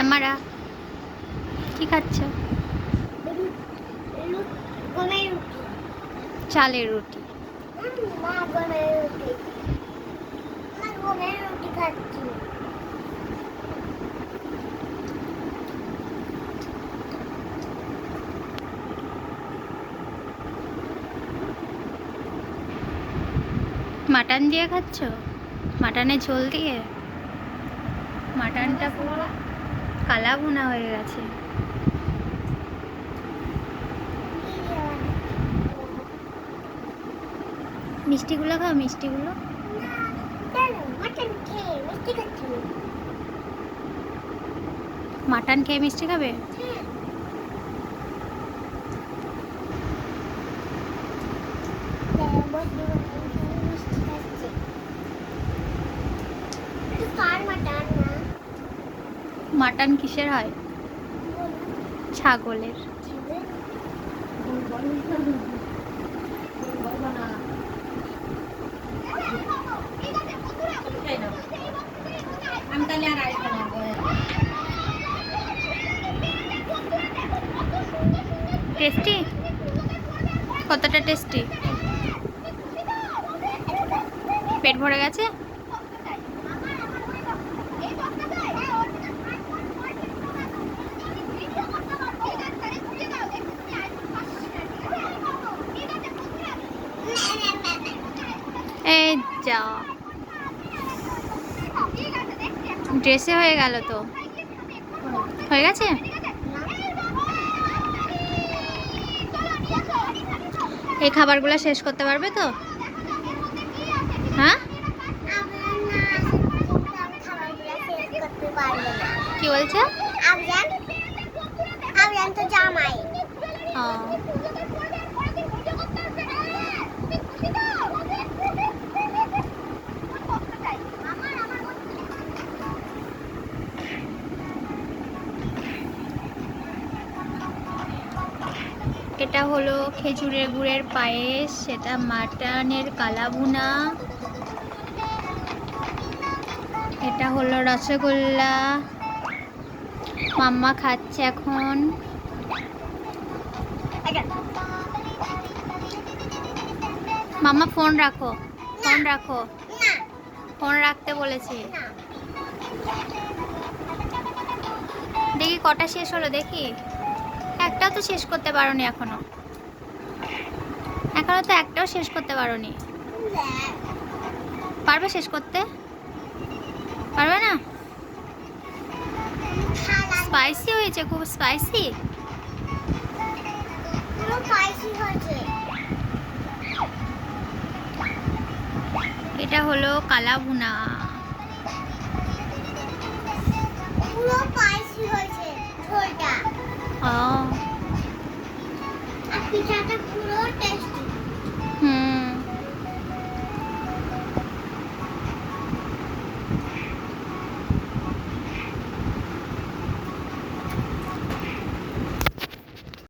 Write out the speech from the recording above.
মামারা কি খাচ্ছ? চালের রুটি। মাটন দিয়ে খাচ্ছ? মাটনের ঝোল দিয়ে? মাটনটা পুরো কালা ভুনা হয়ে গেছে। মিষ্টিগুলো খাও মিষ্টিগুলো। মাটন খেয়ে মিষ্টি খাবে? হ্যাঁ মিষ্টি খাচ্ছি কার মাটন না মাটন কিসের হয়? ছাগলের। টেস্টি? কতটা টেস্টি? পেট ভরে গেছে? এই যা। ড্রেসে হয়ে গেল তো। হয়ে গেছে? এই খাবারগুলো শেষ করতে পারবে তো? হ্যাঁ? কি বলছে? জামাই। এটা হলো খেজুরের গুড়ের পায়েস, সেটা মাটনের কালাভুনা। এটা হলো রসগোল্লা। মাম্মা খাচ্ছে এখন। মাম্মা ফোন রাখো। ফোন রাখো। ফোন রাখতে বলেছে। দেখি কটা শেষ হলো, দেখি। একটাও তো শেষ করতে পারোনি এখনও। এখনও তো একটাও শেষ করতে পারোনি। পারবে শেষ করতে? পারবে না? স্পাইসি হয়েছে খুব স্পাইসি এটা হলো কালা ভুনা picada por outro.